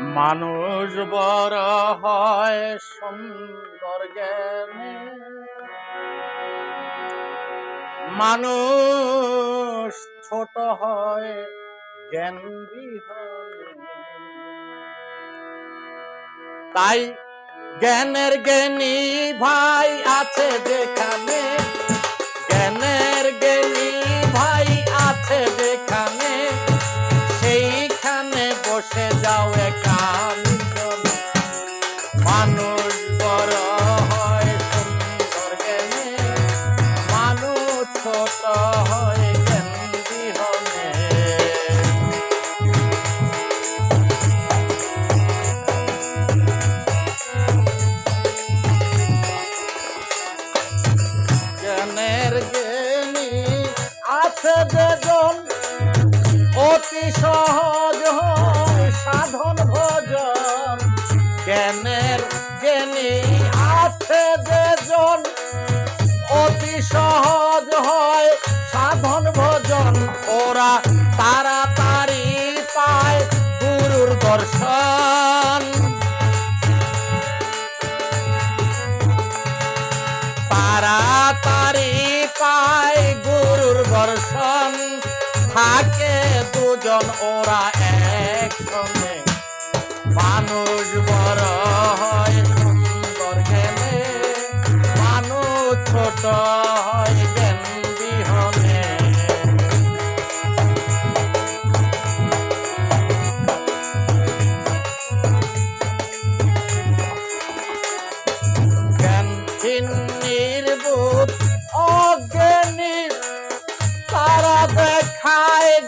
মানুষ বড় হয় সুন্দর জ্ঞানে। মানুষ ছোট হয় জ্ঞান তাই জ্ঞানের জ্ঞানী ভাই আছে যেখানে, জ্ঞানের জ্ঞানী ভাই আছে যেখানে। সেইখানে বসে যাও একান্তনে মানুষ সহজ হয়, সাধন ভজন ওরা তাড়াতাড়ি পায় গুরুর দর্শন। তাড়াতাড়ি পায় গুরুর দর্শন, থাকে দুজন ওরা একসঙ্গে। মানুষ বড় হয়, সুন্দর জ্ঞানে মানুষ ছোট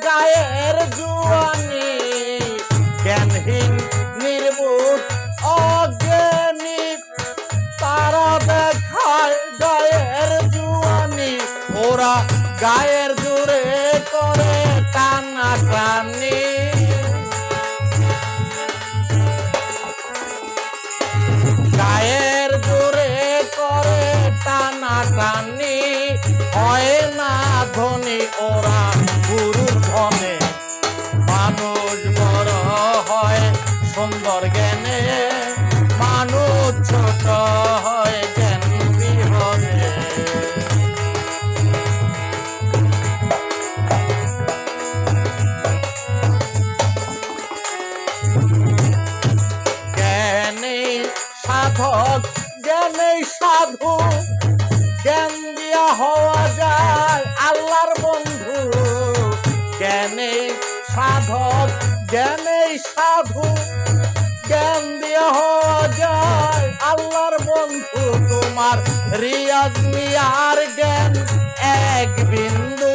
গায়ের জুয়ানি, জ্ঞানহীন, নির্বোধ, অজ্ঞানী। তারা দেখায় গায়ের জুয়ানি, ওরা গায়ের জুড়ে করে টানা টানি। গায়ের জোরে করে টানা টানি, হয় না ধনী ওরা সুন্দর জ্ঞানে, মানুষ ছোট হয় জ্ঞান বিহনে জ্ঞানে সাধক, জ্ঞানে সাধু, জ্ঞান দিয়া হওয়া যায় আল্লাহর বন্ধু। জ্ঞানে সাধক জ্ঞানে সাধু, জ্ঞান দিয়া যায় আল্লাহর বন্ধু তোমার। রিয়াজ মিয়ার জ্ঞান এক বিন্দু।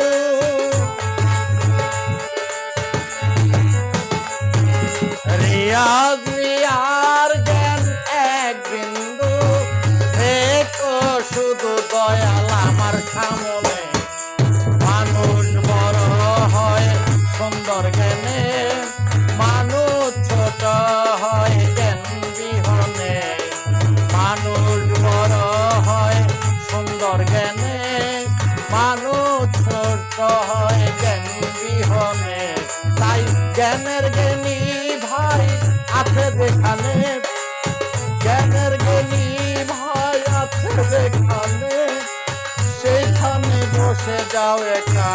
রিয়াজ মিয়ার জ্ঞান এক বিন্দু। শুধু দয়াল আমার সামনে জ্ঞানে মানুষ ছোট হয়, জ্ঞান বিহনে। তাই জ্ঞানের জ্ঞানী ভাই আছে যেখানে জ্ঞানের জ্ঞানী ভাই আছে যেখানে সেইখানে বসে যাও একা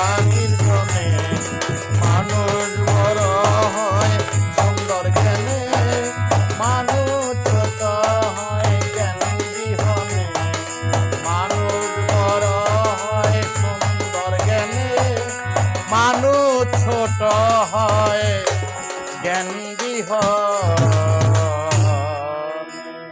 মানুষ ছোট হয় জ্ঞান বিহনে